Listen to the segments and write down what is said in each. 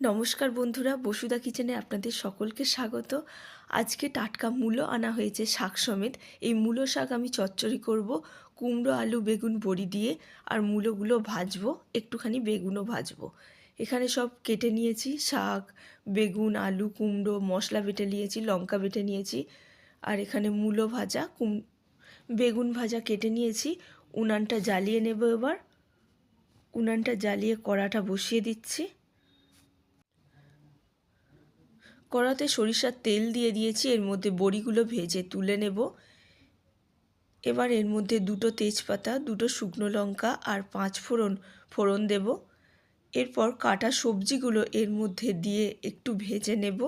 নমস্কার বন্ধুরা বসুদা কিচেনে আপনাদের সকলকে স্বাগত। আজকে টাটকা মূলো আনা হয়েছে শাক সমেত। এই মূলো শাক আমি চচ্চড়ি করব, কুমড়ো, আলু, বেগুন, বড়ি দিয়ে, আর মূলোগুলো ভাজবো, একটুখানি বেগুনও ভাজবো। এখানে সব কেটে নিয়েছি, শাক, বেগুন, আলু, কুমড়ো, মশলা বেটে নিয়েছি, লঙ্কা বেটে নিয়েছি, আর এখানে মূলো ভাজা, কুম, বেগুন ভাজা কেটে নিয়েছি, উনানটা জ্বালিয়ে নেব এবার। উনানটা জ্বালিয়ে কড়াটা বসিয়ে দিচ্ছি। কড়াতে সরিষার তেল দিয়ে দিয়েছি, এর মধ্যে বড়িগুলো ভেজে তুলে নেব। এবার এর মধ্যে দুটো তেজপাতা, দুটো শুকনো লঙ্কা আর পাঁচ ফোড়ন ফোড়ন দেব। এরপর কাটা সবজিগুলো এর মধ্যে দিয়ে একটু ভেজে নেব।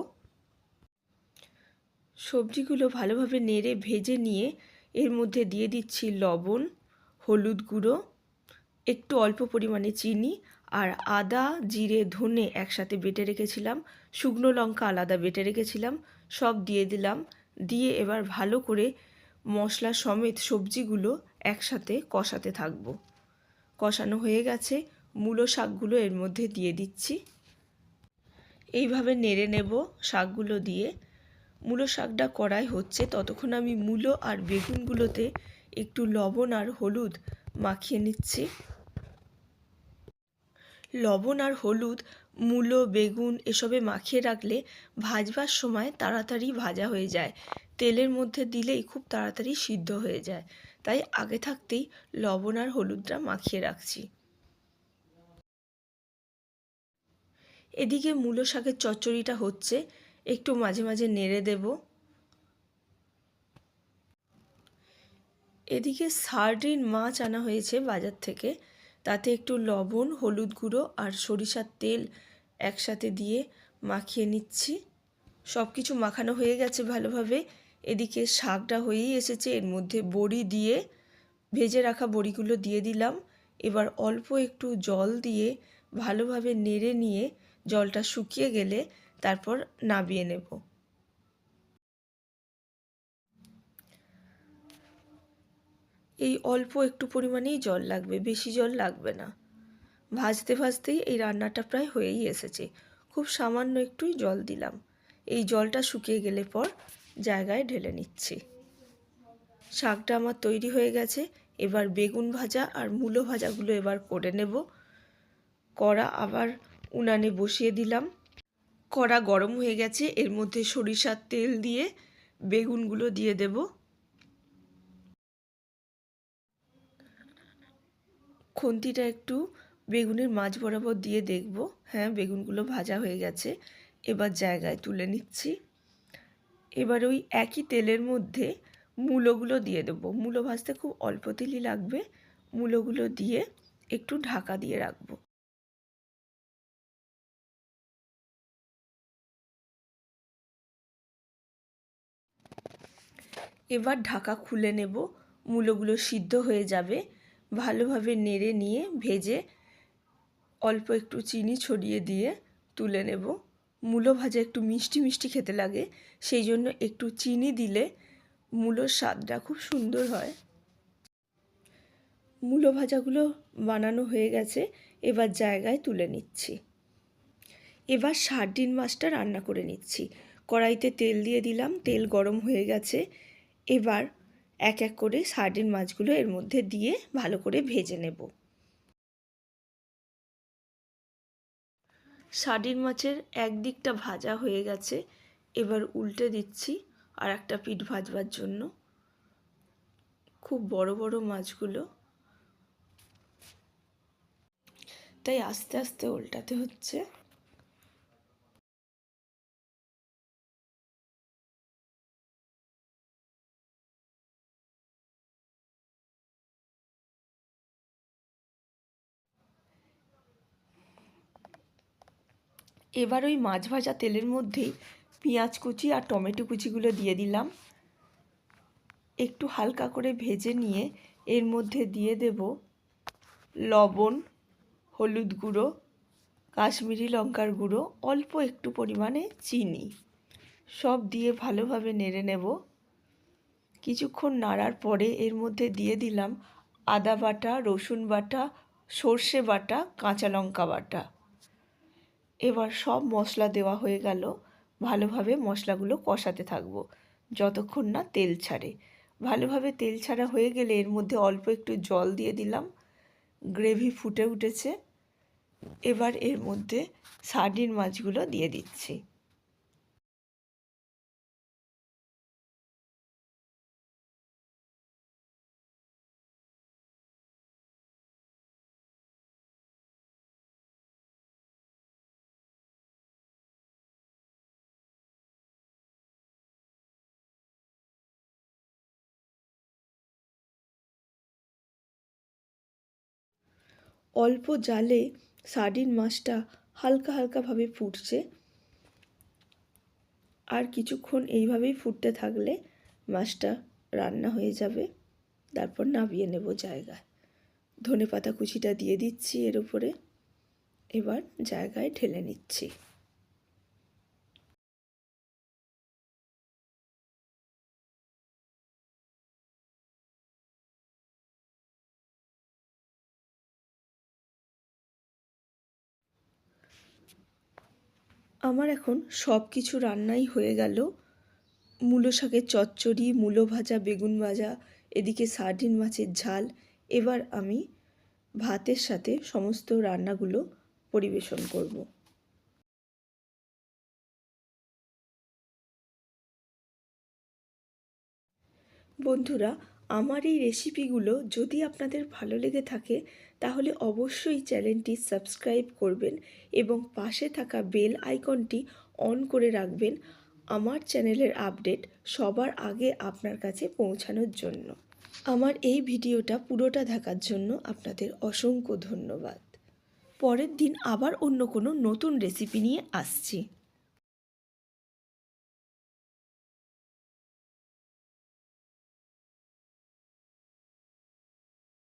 সবজিগুলো ভালোভাবে নেড়ে ভেজে নিয়ে এর মধ্যে দিয়ে দিচ্ছি লবণ, হলুদ গুঁড়ো, একটু অল্প পরিমাণে চিনি আর আদা, জিরে, ধনে একসাথে বেটে রেখেছিলাম। শুকনো লঙ্কা আলাদা বেটে রেখেছিলাম। সব দিয়ে দিলাম। দিয়ে এবার ভালো করে মশলা সমেত সবজিগুলো একসাথে কষাতে থাকব। কষানো হয়ে গেছে। মূলো শাকগুলো এর মধ্যে দিয়ে দিচ্ছি। এইভাবে নেড়ে নেব শাকগুলো দিয়ে। মূলো শাকটা কড়াই হচ্ছে। ততক্ষণ আমি মূলো আর বেগুনগুলোতে একটু লবণ আর হলুদ মাখিয়ে নিচ্ছি। লবণ আর হলুদ, মূলো, বেগুন এসবে মাখিয়ে রাখলে ভাজবার সময় তাড়াতাড়ি ভাজা হয়ে যায়। তেলের মধ্যে দিলেই খুব তাড়াতাড়ি সিদ্ধ হয়ে যায়। তাই আগে থাকতেই লবণ আর হলুদটা মাখিয়ে রাখছি। এদিকে মূলো শাকের চচ্চড়িটা হচ্ছে, একটু মাঝে মাঝে নেড়ে দেব। এদিকে সার্ডিন মাছ আনা হয়েছে বাজার থেকে। তাতে একটু লবণ, হলুদ গুঁড়ো আর সরিষার তেল একসাথে দিয়ে মাখিয়ে নিচ্ছি। সব কিছু মাখানো হয়ে গেছে ভালোভাবে। এদিকে শাকটা হয়েই এসেছে, এর মধ্যে বড়ি দিয়ে ভেজে রাখা বড়িগুলো দিয়ে দিলাম। এবার অল্প একটু জল দিয়ে ভালোভাবে নেড়ে নিয়ে জলটা শুকিয়ে গেলে তারপর নাবিয়ে নেব। এই অল্প একটু পরিমাণেই জল লাগবে, বেশি জল লাগবে না। ভাজতে ভাজতেই এই রান্নাটা প্রায় হয়েই এসেছে। খুব সামান্য একটুই জল দিলাম। এই জলটা শুকিয়ে গেলে পর জায়গায় ঢেলে নিচ্ছি। শাকটা আমার তৈরি হয়ে গেছে। এবার বেগুন ভাজা আর মূলো ভাজাগুলো এবার করে নেব। কড়া আবার উনানে বসিয়ে দিলাম। কড়া গরম হয়ে গেছে। এর মধ্যে সরিষার তেল দিয়ে বেগুনগুলো দিয়ে দেবো। খুন্তিটা একটু বেগুনের মাছ বরাবর দিয়ে দেখব। হ্যাঁ বেগুনগুলো ভাজা হয়ে গেছে। এবার জায়গায় তুলে নিচ্ছি। এবার ওই একই তেলের মধ্যে মূলোগুলো দিয়ে দেবো। মূলো ভাজতে খুব অল্প তেলই লাগবে। মূলোগুলো দিয়ে একটু ঢাকা দিয়ে রাখব। এবার ঢাকা খুলে নেব। মূলোগুলো সিদ্ধ হয়ে যাবে। ভালোভাবে নেড়ে নিয়ে ভেজে অল্প একটু চিনি ছড়িয়ে দিয়ে তুলে নেব। মূলো ভাজা একটু মিষ্টি মিষ্টি খেতে লাগে, সেই জন্য একটু চিনি দিলে মূলোর স্বাদটা খুব সুন্দর হয়। মূলো ভাজাগুলো বানানো হয়ে গেছে, এবার জায়গায় তুলে নিচ্ছি। এবার সার্ডিন মাছটা রান্না করে নিচ্ছি। কড়াইতে তেল দিয়ে দিলাম, তেল গরম হয়ে গেছে। এবার এক এক করে সার্ডিন মাছগুলো এর মধ্যে দিয়ে ভালো করে ভেজে নেব। সার্ডিন মাছের একদিকটা ভাজা হয়ে গেছে, এবার উল্টে দিচ্ছি আর একটা পিঠ ভাজবার জন্য। খুব বড় বড় মাছগুলো। তাই আস্তে আস্তে উল্টাতে হচ্ছে। এবার ওই মাছ ভাজা তেলের মধ্যেই পেঁয়াজ কুচি আর টমেটো কুচিগুলো দিয়ে দিলাম। একটু হালকা করে ভেজে নিয়ে এর মধ্যে দিয়ে দেব লবণ, হলুদ গুঁড়ো, কাশ্মীরি লঙ্কার গুঁড়ো, অল্প একটু পরিমাণে চিনি। সব দিয়ে ভালোভাবে নেড়ে নেব। কিছুক্ষণ নাড়ার পরে এর মধ্যে দিয়ে দিলাম আদা বাটা, রসুন বাটা, সর্ষে বাটা, কাঁচা লঙ্কা বাটা। এবার সব মশলা দেওয়া হয়ে গেল। ভালোভাবে মশলাগুলো কষাতে থাকব, যতক্ষণ না তেল ছাড়ে। ভালোভাবে তেল ছাড়া হয়ে গেলে এর মধ্যে অল্প একটু জল দিয়ে দিলাম। গ্রেভি ফুটে উঠেছে। এবার এর মধ্যে সার্ডিন মাছগুলো দিয়ে দিচ্ছি। অল্প জালে সার্ডিন মাছটা হালকা হালকাভাবে ফুটছে। আর কিছুক্ষণ এইভাবেই ফুটতে থাকলে মাছটা রান্না হয়ে যাবে। তারপর নামিয়ে নেব জায়গায়। ধনে পাতা কুচিটা দিয়ে দিচ্ছি এর উপরে। এবার জায়গায় ঢেলে নিচ্ছি। আমার এখন সব কিছু রান্নাই হয়ে গেল। মূলো শাকের চচ্চড়ি, মূলো ভাজা, বেগুন ভাজা, এদিকে সার্ডিন মাছের ঝাল। এবার আমি ভাতের সাথে সমস্ত রান্নাগুলো পরিবেশন করব। বন্ধুরা আমার এই রেসিপিগুলো যদি আপনাদের ভালো লেগে থাকে, তাহলে অবশ্যই চ্যানেলটি সাবস্ক্রাইব করবেন এবং পাশে থাকা বেল আইকনটি অন করে রাখবেন আমার চ্যানেলের আপডেট সবার আগে আপনার কাছে পৌঁছানোর জন্য। আমার এই ভিডিওটা পুরোটা দেখার জন্য আপনাদের অসংখ্য ধন্যবাদ। পরের দিন আবার অন্য কোনো নতুন রেসিপি নিয়ে আসছি।